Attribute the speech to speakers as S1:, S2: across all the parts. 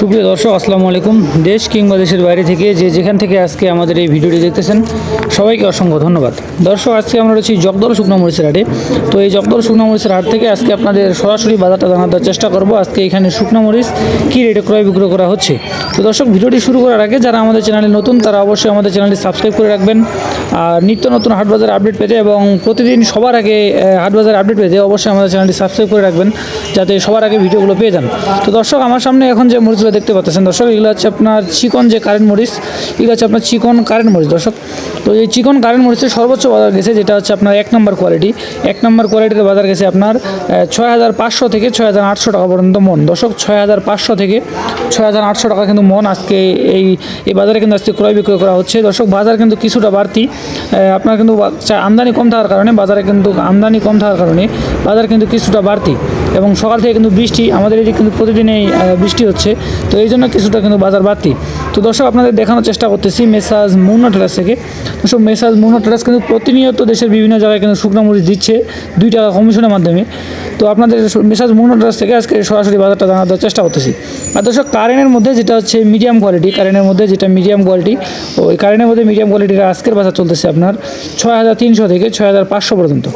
S1: সুপ্রিয় দর্শক, আসসালামু আলাইকুম। দেশ কিংবা দেশের বাইরে থেকে যে যেখান থেকে আজকে আমাদের এই ভিডিওটি দেখতেছেন, সবাইকে অসংখ্য ধন্যবাদ। দর্শক, আজকে আমরা রয়েছি জগদল শুকনো মরিচের হাটে। তো এই জগদল শুকনো মরিচের হাট থেকে আজকে আপনাদের সরাসরি বাজারটা জানার চেষ্টা করব। আজকে এখানে শুকনো মরিচ কী রেটে ক্রয় বিক্রয় করা হচ্ছে? তো দর্শক, ভিডিওটি শুরু করার আগে যারা আমাদের চ্যানেলে নতুন, তারা অবশ্যই আমাদের চ্যানেলটি সাবস্ক্রাইব করে রাখবেন। আর নিত্য নতুন হাট বাজার আপডেট পেতে এবং প্রতিদিন সবার আগে হাট বাজার আপডেট পেতে অবশ্যই আমাদের চ্যানেলটি সাবস্ক্রাইব করে রাখবেন, যাতে সবার আগে ভিডিওগুলো পেয়ে যান। তো দর্শক, আমার সামনে এখন যে মরিচগুলো দেখতে পাচ্ছেন। দর্শক, এগুলো হচ্ছে আপনার চিকন যে কারেন্ট মরিচ, এগুলো হচ্ছে আপনার চিকন কারেন্ট মরিচ। দর্শক, তো এই চিকন কারেন্ট মরিচের সর্বোচ্চ বাজার গেছে, যেটা হচ্ছে আপনার এক নম্বর কোয়ালিটি এক নম্বর কোয়ালিটির বাজার গেছে আপনার ছয় হাজার পাঁচশো থেকে ছয় হাজার আটশো টাকা পর্যন্ত মন। দর্শক ছয় হাজার পাঁচশো থেকে ছয় হাজার আটশো টাকা কিন্তু মন আজকে এই এই বাজারে কিন্তু আজকে ক্রয় বিক্রয় করা হচ্ছে। দর্শক, বাজার কিন্তু কিছুটা বাড়তি আপনার কিন্তু আমদানি কম থাকার কারণে, বাজারে কিন্তু আমদানি কম থাকার কারণে বাজার কিন্তু কিছুটা বাড়তি। এবং সকাল থেকে কিন্তু বৃষ্টি, আমাদের এদিকে কিন্তু প্রতিদিনই বৃষ্টি হচ্ছে। তো এই জন্য কিছুটা কিন্তু বাজার বাড়তি। তো দর্শক, আপনাদের দেখানোর চেষ্টা করতেছি মেসাজ মুন্না টেরাস থেকে। দর্শক, মেসাজ মুন্না টেরাস কিন্তু প্রতিনিয়ত দেশের বিভিন্ন জায়গায় কিন্তু শুকনো মরিচ দিচ্ছে দুই টাকা কমিশনের মাধ্যমে। তো আপনাদের মেসাজ মুন্না টেরাস থেকে আজকে সরাসরি বাজারটা জানার চেষ্টা করতেছি। আর দর্শক কারেন্টের মধ্যে যেটা হচ্ছে মিডিয়াম কোয়ালিটি কারেন্টের মধ্যে যেটা মিডিয়াম কোয়ালিটি ওই কারেন্টের মধ্যে মিডিয়াম কোয়ালিটির আজকের বাজার চলতেছে আপনার ছয় হাজার তিনশো থেকে ছয় হাজার পাঁচশো পর্যন্ত।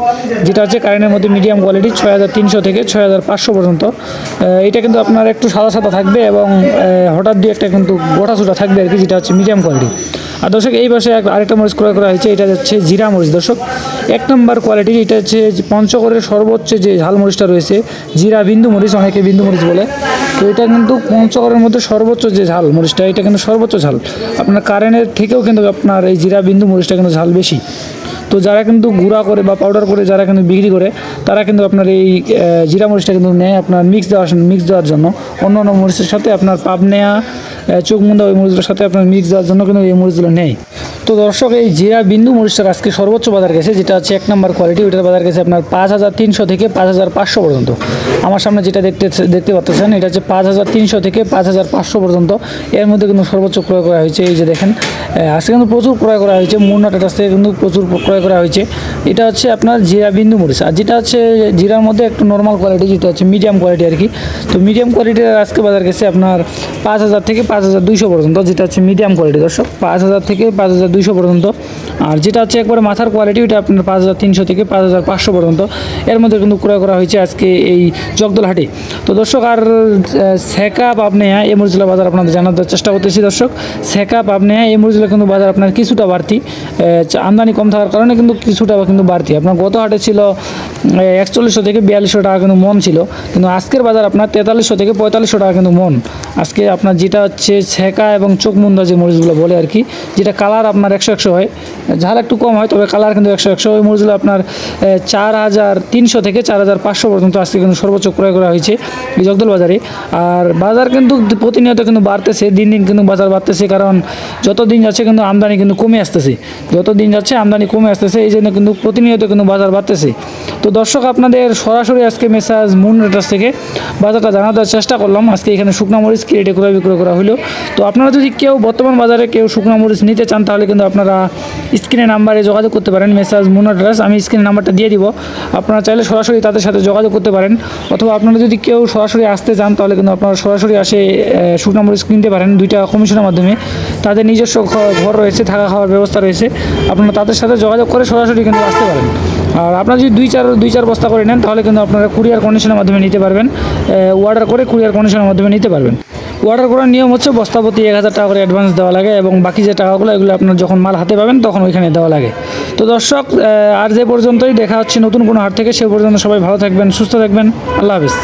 S1: যেটা হচ্ছে কারেন্টের মধ্যে মিডিয়াম কোয়ালিটি ছয় হাজার তিনশো থেকে ছয় হাজার পাঁচশো পর্যন্ত। এটা কিন্তু আপনার একটু সাদা সাদা থাকবে এবং হঠাৎ দিয়ে একটা কিন্তু গোটা সোটা থাকবে আর কি, যেটা হচ্ছে মিডিয়াম কোয়ালিটি আর দর্শক, এই পাশে আরেকটা মরিচ ক্রয় করা হয়েছে, এটা হচ্ছে জিরা মরিচ। দর্শক, এক নম্বর কোয়ালিটির এটা হচ্ছে পঞ্চগড়ের সর্বোচ্চ যে ঝাল মরিচটা রয়েছে, জিরা বিন্দু মরিচ, অনেকে বিন্দু মরিচ বলে। তো এটা কিন্তু পঞ্চগড়ের মধ্যে সর্বোচ্চ যে ঝাল মরিচটা, এটা কিন্তু সর্বোচ্চ ঝাল। আপনার কারেন্টের থেকেও কিন্তু আপনার এই জিরা বিন্দু মরিচটা কিন্তু ঝাল বেশি। তো যারা কিন্তু গুঁড়া করে বা পাউডার করে যারা কিন্তু বিক্রি করে, তারা কিন্তু আপনার এই জিরা মরিচটা কিন্তু নেয় আপনার মিক্স দেওয়ার মিক্স দেওয়ার জন্য। অন্য অন্য মরিচের সাথে আপনার পাপ চোখ মুন্দা ওই মরিচগুলোর সাথে আপনার মিক্স দেওয়ার জন্য কিন্তু এই মরিচগুলো নেই। তো দর্শক, এই জিরা বিন্দু মরিচটার আজকে সর্বোচ্চ বাজার গেছে, যেটা হচ্ছে এক নম্বর কোয়ালিটি ওইটার বাজার গেছে আপনার পাঁচ হাজার তিনশো থেকে পাঁচ হাজার পাঁচশো পর্যন্ত। আমার সামনে যেটা দেখতে দেখতে পাচ্ছেন এটা হচ্ছে পাঁচ হাজার তিনশো থেকে পাঁচ হাজার পাঁচশো পর্যন্ত। এর মধ্যে কিন্তু সর্বোচ্চ ক্রয় করা হয়েছে, এই যে দেখেন আজকে কিন্তু প্রচুর ক্রয় করা হয়েছে, মুন্না টাটাস থেকে কিন্তু প্রচুর ক্রয় করা হয়েছে। এটা হচ্ছে আপনার জিরা বিন্দু মরিচ, আর যেটা হচ্ছে জিরার মধ্যে একটু নর্মাল কোয়ালিটি যেটা হচ্ছে মিডিয়াম কোয়ালিটি আর কি। তো মিডিয়াম কোয়ালিটির আজকে বাজার গেছে আপনার পাঁচ হাজার থেকে পাঁচ হাজার দুইশো পর্যন্ত, যেটা হচ্ছে মিডিয়াম কোয়ালিটি দর্শক, পাঁচ হাজার থেকে পাঁচ হাজার দুইশো পর্যন্ত। আর যেটা হচ্ছে একবারে মাথার কোয়ালিটি ওইটা আপনার পাঁচ হাজার তিনশো থেকে পাঁচ হাজার পাঁচশো পর্যন্ত। এর মধ্যে কিন্তু ক্রয় করা হয়েছে আজকে এই জগদল হাটে। তো দর্শক, আর সেকা পাবনেয়া এই মরিচুলা বাজার আপনাদের জানার চেষ্টা করতেছি দর্শক। সেকা পাবনেয়া এই মরিচুলা কিন্তু বাজার আপনার কিছুটা বাড়তি আমদানি কম থাকার কারণে কিন্তু কিছুটা কিন্তু বাড়তি। আপনার গত হাটে ছিল একচল্লিশশো থেকে বিয়াল্লিশশো টাকা কিন্তু মন ছিল। কিন্তু আজকের বাজার আপনার তেতাল্লিশশো থেকে পঁয়তাল্লিশশো টাকা কিন্তু মন। আজকে আপনার যেটা হচ্ছে ছেঁকা এবং চোখ মুন্দা যে মরিচগুলো বলে আর কি, যেটা কালার আপনার একশো একশো হয়। ঝাল একটু কম হয়, তবে কালার কিন্তু একশো একশো। ওই মরিচগুলো আপনার চার হাজার তিনশো থেকে চার হাজার পাঁচশো পর্যন্ত আজকে কিন্তু সর্বোচ্চ ক্রয় করা হয়েছে এই জগদল বাজারে। আর বাজার কিন্তু প্রতিনিয়ত কিন্তু বাড়তেছে, দিন দিন কিন্তু বাজার বাড়তেছে, কারণ যত দিন যাচ্ছে কিন্তু আমদানি কিন্তু কমে আসতেছে। যত দিন যাচ্ছে আমদানি কমে আসতেছে, এই জন্য কিন্তু প্রতিনিয়ত কিন্তু বাজার বাড়তেছে। তো দর্শক, আপনাদের সরাসরি আজকে মেসাজ মুন রেটার্স থেকে বাজারটা জানাতে চেষ্টা করলাম। আজকে এখানে শুকনা মরিচ কি রেটে ক্রয় বিক্রয় করা হলো। তো আপনারা যদি কেউ বর্তমান বাজারে কেউ শুকনা মরিচ নিতে চান, তাহলে কিন্তু আপনারা স্ক্রিনে নাম্বারে যোগাযোগ করতে পারেন। মেসাজ মুন রেটার্স আমি স্ক্রিনে নাম্বারটা দিয়ে দিব। আপনারা চাইলে সরাসরি তাদের সাথে যোগাযোগ করতে পারেন। অথবা আপনারা যদি কেউ সরাসরি আসতে চান, তাহলে কিন্তু আপনারা সরাসরি আসে শুকনা মরিচ কিনতে পারেন দুইটা কমিশনের মাধ্যমে। তাদের নিজস্ব ঘর রয়েছে, থাকা খাওয়ার ব্যবস্থা রয়েছে। আপনারা তাদের সাথে যোগাযোগ করে সরাসরি কিন্তু আসতে পারেন। আর আপনারা যদি দুই চার দুই চার বস্তা করে নেন, তাহলে কিন্তু আপনারা কুরিয়ার কন্ডিশনের মাধ্যমে নিতে পারবেন। অর্ডার করে কুরিয়ার কন্ডিশনের মাধ্যমে নিতে পারবেন। অর্ডার করার নিয়ম হচ্ছে বস্তাপতি এক হাজার টাকা করে অ্যাডভান্স দেওয়া লাগে এবং বাকি যে টাকাগুলো, এগুলো আপনার যখন মাল হাতে পাবেন, তখন ওইখানে দেওয়া লাগে। তো দর্শক আর যে পর্যন্তই, দেখা হচ্ছে নতুন কোনো হাট থেকে, সে পর্যন্ত সবাই ভালো থাকবেন, সুস্থ থাকবেন। আল্লাহ হাফিজ।